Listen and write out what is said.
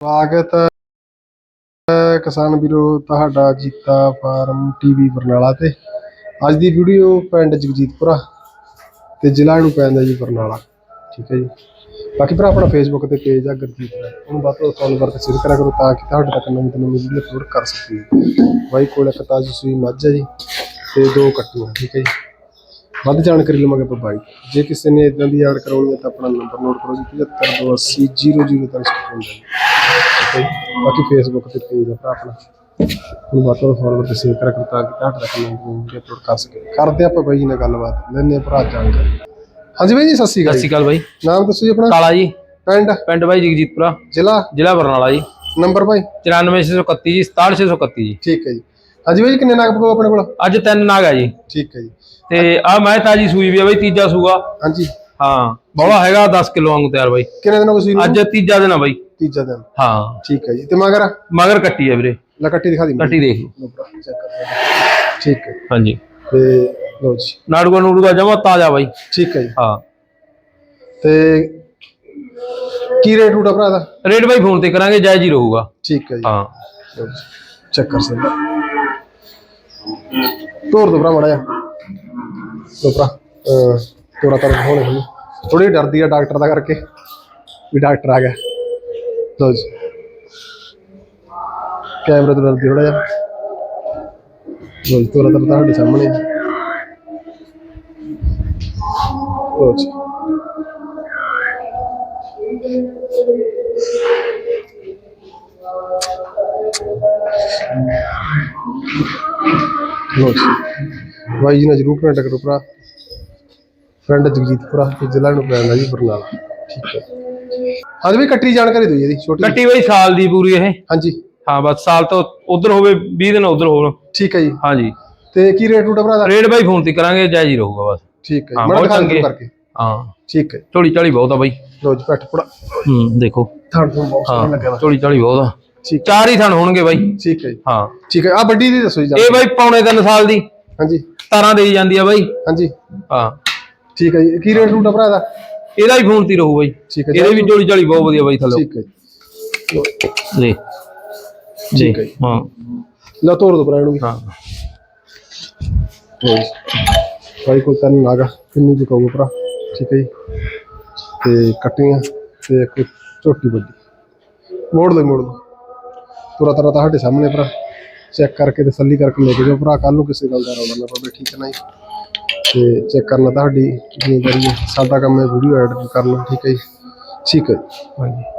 ਸਵਾਗਤ ਹੈ ਕਿਸਾਨ ਵੀਰੋ, ਤੁਹਾਡਾ ਜੀਤਾ ਫਾਰਮ ਟੀਵੀ ਬਰਨਾਲਾ ਤੇ। ਅੱਜ ਦੀ ਵੀਡੀਓ ਪਿੰਡ ਜਗਜੀਤਪੁਰਾ ਤੇ ਜ਼ਿਲ੍ਹਾ ਨੂੰ ਪੈਂਦਾ ਜੀ ਬਰਨਾਲਾ। ਠੀਕ ਹੈ ਜੀ। ਬਾਕੀ ਭਰਾ, ਆਪਣਾ ਫੇਸਬੁੱਕ ਤੇ ਪੇਜ ਆ ਗੁਰਜੀਤ ਦਾ। ਉਹਨੂੰ ਵੱਧ ਤੋਂ ਵੱਧ ਫੋਲੋ ਕਰਕੇ ਸ਼ੇਅਰ ਕਰਿਆ ਕਰੋ ਤਾਂ ਕਿ ਤੁਹਾਡੇ ਤੱਕ ਨਵੀਂ ਤੋਂ ਨਵੀਂ ਵੀਡੀਓ ਅਪਲੋਡ ਕਰ ਸਕੀਏ। ਬਾਈ ਕੋਲ ਇੱਕ ਤਾਜੀ ਸੂਈ ਮੱਝ ਹੈ ਜੀ ਤੇ ਦੋ ਕੱਟੂ ਠੀਕ ਹੈ ਜੀ। ਵੱਧ ਜਾਣਕਾਰੀ ਲਵਾਂਗੇ ਆਪਾਂ ਬਾਈ। ਜੇ ਕਿਸੇ ਨੇ ਇਦਾਂ ਦੀ ਐਡ ਕਰਾਉਣੀ ਹੈ ਤਾਂ ਆਪਣਾ ਨੰਬਰ ਨੋਟ ਕਰੋ ਜੀ 7528000355 ਠੀਕ ਹੈ ਜੀ। ਬਾਕੀ ਫੇਸਬੁੱਕ ਤੇ ਪੇਜ ਭਰਾ ਆਪਣਾ। ਹੁਣ ਵੱਧ ਤੋਂ ਵੱਧ ਫੋਲੋ ਤੇ ਸ਼ੇਅਰ ਕਰੋ ਤਾਂ ਕਿ ਤੱਕ ਨਵੀਂ ਵੀਡੀਓ ਅਪਲੋਡ ਕਰ ਸਕੇ ਕਰਦੇ ਆਪਾਂ ਬਾਈ ਜੀ ਨਾਲ ਗੱਲਬਾਤ। ਲੈਣੇ ਭਰਾ ਜਾਣਕਾਰੀ। ਹਾਂਜੀ ਬਾਈ ਜੀ ਸਤਿ ਸ਼੍ਰੀ ਸਤਿ ਅਕਾਲ ਸ਼੍ਰੀ ਜੀ। ਅਕਾਲ ਬਾਈ। ਨਾਮ ਦੱਸੋ ਜੀ ਆਪਣਾ? ਕਾਲਾ ਜੀ। ਪਿੰਡ? ਪਿੰਡ ਬਾਈ ਜਗਜੀਤਪੁਰਾ। ਜ਼ਿਲ੍ਹਾ? ਜ਼ਿਲ੍ਹਾ ਬਰਨਾਲਾ ਜੀ। ਨੰਬਰ ਬਾਈ? 94631 ਜੀ 67631 ਜੀ। ਠੀਕ ਹੈ ਜੀ। ਹਾਂਜੀ ਬਾਈ ਜੀ ਕਿੰਨੇ ਨਾਗ ਪਕੋ ਆਪਣੇ ਕੋਲ? ਅੱਜ ਤਿੰਨ ਨਾਗ ਆ ਜੀ। ਠੀਕ ਹੈ ਜੀ। ਤੇ ਆ ਮੈਂ ਤਾਜੀ ਸੂਈ ਵੀ ਆ ਬਾਈ ਤੀਜਾ ਸੂਆ। ਹਾਂਜੀ। ਹਾਂ ਬੋਲਾ ਹੈਗਾ 10 ਕਿਲੋ ਵਾਂਗੂ ਤਿਆਰ ਬਾਈ। ਕਿੰਨੇ ਦਿਨ ਹੋ ਗਏ ਸੂਈ ਅੱਜ ਤੀਜਾ ਦਿਨ ਆ ਬਾਈ। ਤੀਜਾ ਦਿਨ। ਹਾਂ। ਠੀਕ ਹੈ ਜੀ। ਤੇ ਮਗਰ? ਮਗਰ ਕੱਟੀ ਆ ਵੀਰੇ। ਲਕੱਟੀ ਦਿਖਾ ਦੀ ਕੱਟੀ ਦੇਖ ਠੀਕ ਹੈ। ਹਾਂਜੀ। ਤੇ ਲੋ ਜੀ। ਨਾੜੂਆ ਨੂੜੂਆ ਜਮਾ ਤਾਜ਼ਾ ਬਾਈ। ਠੀਕ ਹੈ ਜੀ। ਹਾਂ। ਤੇ ਕੀ ਰੇਟ ਆ ਭਰਾ ਦਾ ਰੇਟ ਬਾਈ ਫੋਨ ਤੇ ਕਰਾਂਗੇ ਜਾਇਜ਼ ਹੀ ਰਹੂਗਾ। ਠੀਕ ਹੈ ਜੀ। ਹਾਂ। ਚੈੱਕ ਕਰ ਸਕਦੇ ਤੋਰ ਦੋ ਭਰਾ ਮੜਾ ਜਾ ਤੋ ਭਰਾ ਤੋਰਾ ਤਰ ਹੋਣੇ ਹੋਣੀ ਥੋੜੀ ਡਰਦੀ ਆ ਡਾਕਟਰ ਦਾ ਕਰਕੇ ਵੀ ਡਾਕਟਰ ਆ ਗਿਆ। ਲੋ ਜੀ। ਕੈਮਰੇ ਤੋਂ ਡਰਦੀ ਥੋੜਾ ਜਿਹਾ। ਲੋ ਜੀ, ਤੋਰਾ ਤਰ ਤੁਹਾਡੇ ਸਾਹਮਣੇ ਲੋ ਜੀ। ਲੋ ਜੀ। ਬਾਈ ਜੀ ਨਾਲ ਜਰੂਰ ਕਨੈਕਟ ਕਰੋ ਭਰਾ। ਫਰੈਂਡ ਜਗਜੀਤਪੁਰਾ ਤੇ ਜ਼ਿਲ੍ਹਾ ਨੂੰ ਪੈਂਦਾ ਜੀ ਬਰਨਾਲਾ। ਠੀਕ ਹੈ। ਹਾਂਜੀ ਵੀ ਕੱਟੀ ਜਾਣਕਾਰੀ ਦਿਓ ਜੀ ਇਹਦੀ ਛੋਟੀ ਕੱਟੀ ਬਾਈ ਸਾਲ ਦੀ ਪੂਰੀ ਇਹ। ਹਾਂਜੀ। ਹਾਂ ਬਸ ਸਾਲ ਤੋਂ ਉਧਰ ਹੋਵੇ 20 ਦਿਨ ਉਧਰ ਹੋਣ ਠੀਕ ਹੈ ਜੀ। ਹਾਂਜੀ। ਤੇ ਕੀ ਰੇਟ ਰੂਟ ਭਰਾ ਦਾ? ਰੇਟ ਬਾਈ ਫੋਨ ਤੇ ਕਰਾਂਗੇ ਜਾਇਜ਼ ਹੀ ਰਹੂਗਾ ਬਸ। ਠੀਕ ਹੈ ਹਾਂ, ਜੀ। ਮੈਂ ਬਹੁਤ ਦਿਖਾ ਚੰਗੇ। ਦਿਓ ਕਰਕੇ। ਹਾਂ। ਠੀਕ ਹੈ। ਝੋਲੀ ਝਾਲੀ ਬਹੁਤ ਆ ਬਾਈ। ਲੋ ਜੀ ਪੈਟ ਪੜਾ। ਹੂੰ ਦੇਖੋ। ਥਾਣ ਤੋਂ ਬਹੁਤ ਸੋਹਣਾ ਲੱਗਿਆ ਝੋਲੀ ਝਾਲੀ ਬਹੁਤ ਆ। ਠੀਕ ਚਾਰ ਹੀ ਥਣ ਹੋਣਗੇ ਬਾਈ। ਠੀਕ ਹੈ ਜੀ। ਹਾਂ। ਠੀਕ ਹੈ। ਆ ਵੱਡੀ ਦੀ ਦੱਸੋ ਜੀ ਇਹ ਬਾਈ ਪੌਣੇ 3 ਸਾਲ ਦੀ। ਹਾਂਜੀ। 17 ਦੇਈ ਜਾਂਦੀ ਆ ਬਾਈ। ਹਾਂਜੀ। ਹਾਂ। ਠੀਕ ਹੈ ਜੀ। ਕੀ ਰੇਟ ਰੂਟ ਆ ਭਰਾ ਦਾ ਇਹਦਾ ਵੀ ਫੋਨ ਤੇ ਰਹੂ ਬਾਈ। ਠੀਕ ਹੈ ਇਹਦੇ ਵੀ ਝੋਲੀ ਝਾਲੀ ਬਹੁਤ ਵਧੀਆ ਬਾਈ ਥੱਲੇ। ਠੀਕ ਹੈ ਜੀ। ਠੀਕ ਹੈ ਹਾਂ। ਲੈ ਤੋਰ ਦੋ ਭਰਾ ਇਹਨੂੰ ਹਾਂ। ਭਾਈ ਕੋਲ ਤਾਂ ਨਾਗਾ ਕਿੰਨੀ ਦੀ ਕਹੂਗਾ ਭਰਾ। ਠੀਕ ਹੈ ਜੀ। ਤੇ ਕੱਟੀਆਂ ਤੇ ਇੱਕ ਝੋਟੀ ਵੱਡੀ। ਮੋੜ ਲੈ ਮੋੜ ਲਓ। ਤੁਰਾ ਤਰ੍ਹਾਂ ਤੁਹਾਡੇ ਸਾਹਮਣੇ ਭਰਾ। ਚੈੱਕ ਕਰਕੇ ਤਸੱਲੀ ਕਰਕੇ ਲੈ ਕੇ ਜਾਓ ਭਰਾ ਕੱਲ ਨੂੰ ਕਿਸੇ ਗੱਲ ਦਾ ਰੌਲਾ ਨਾ ਪਵੇ, ਠੀਕ ਹੈ ਨਾ ਜੀ? ਤੇ ਚੈੱਕ ਕਰਨਾ ਤੁਹਾਡੀ ਜ਼ਿੰਮੇਵਾਰੀ ਹੈ। ਸਾਡਾ ਕੰਮ ਹੈ ਵੀਡੀਓ ਐਡ ਕਰਨਾ, ਠੀਕ ਹੈ ਜੀ? ਠੀਕ ਹੈ ਜੀ। ਹਾਂਜੀ।